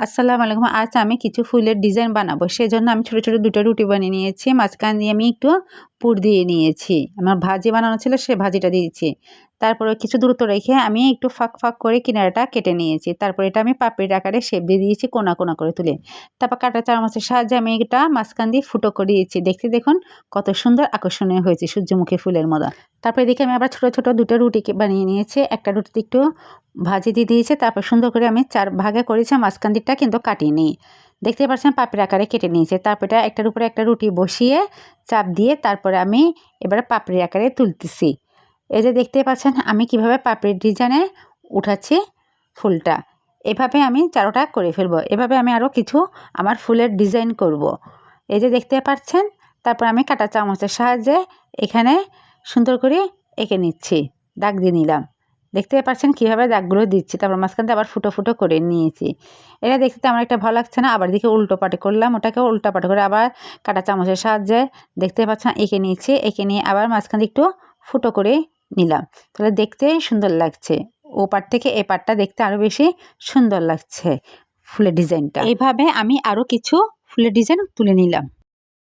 আসসালামু আলাইকুম। আজ আমি কিছু ফুলের ডিজাইন বানাবো। সেই জন্য আমি ছোটো ছোটো দুটো রুটি বানিয়ে নিয়েছি। মাঝখান দিয়ে আমি একটু পুর দিয়ে নিয়েছি। আমার ভাজি বানানো ছিল, সে ভাজিটা দিয়েছি। তারপরে কিছু দূরত্ব রেখে আমি একটু ফাঁক ফাঁক করে কিনারাটা কেটে নিয়েছি। তারপরে এটা আমি পাপড়ির আকারে শেপ দিয়ে দিয়েছি, কোনা কোনা করে তুলে। তারপর কাটা চামচের সাহায্যে আমি এটা মাঝখান দিয়ে ফুটো করে দিয়েছি দেখতে দেখুন, কত সুন্দর আকর্ষণীয় হয়েছে সূর্যমুখী ফুলের মতো তারপরে দেখে আমি আবার ছোটো ছোটো দুটো রুটি বানিয়ে নিয়েছি। একটা রুটিতে একটু ভাজি দিয়ে দিয়েছে। তারপর সুন্দর করে আমি চার ভাগে করেছি, মাঝখান দিকটা কিন্তু কাটিয়ে নিই দেখতে পাচ্ছেন পাপড়ি আকারে কেটে নিয়েছে। তারপরটা একটার উপরে একটা রুটি বসিয়ে চাপ দিয়ে তারপরে আমি এবারে পাপড়ির আকারে তুলতেছি। এই যে দেখতে পাচ্ছেন আমি কীভাবে পাপড়ির ডিজাইনে উঠাচ্ছি ফুলটা। এভাবে আমি চারোটা করে ফেলব। এভাবে আমি আরও কিছু আমার ফুলের ডিজাইন করব। এই যে দেখতে পাচ্ছেন, তারপর আমি কাটা চামচের সাহায্যে এখানে সুন্দর করে এঁকে নিচ্ছি। দাগ দিয়ে নিলাম। দেখতে পাচ্ছেন কীভাবে দাগগুলো দিচ্ছি। তারপর মাঝখানটা আবার ফুটো ফুটো করে নিয়েছি। এটা দেখতে আমার একটা ভালো লাগছে না। আবার দিকে উল্টো পাটে করলাম। ওটাকে উল্টো পাটে করে আবার কাটা চামচের সাহায্যে দেখতে পাচ্ছেন এঁকে নিয়েছি। এঁকে নিয়ে আবার মাঝখান একটু ফুটো করে নিলাম। তাহলে দেখতে সুন্দর লাগছে। ও পাট থেকে এ পাটটা দেখতে আরও বেশি সুন্দর লাগছে ফুলের ডিজাইনটা। এইভাবে আমি আরও কিছু ফুলের ডিজাইন তুলে নিলাম।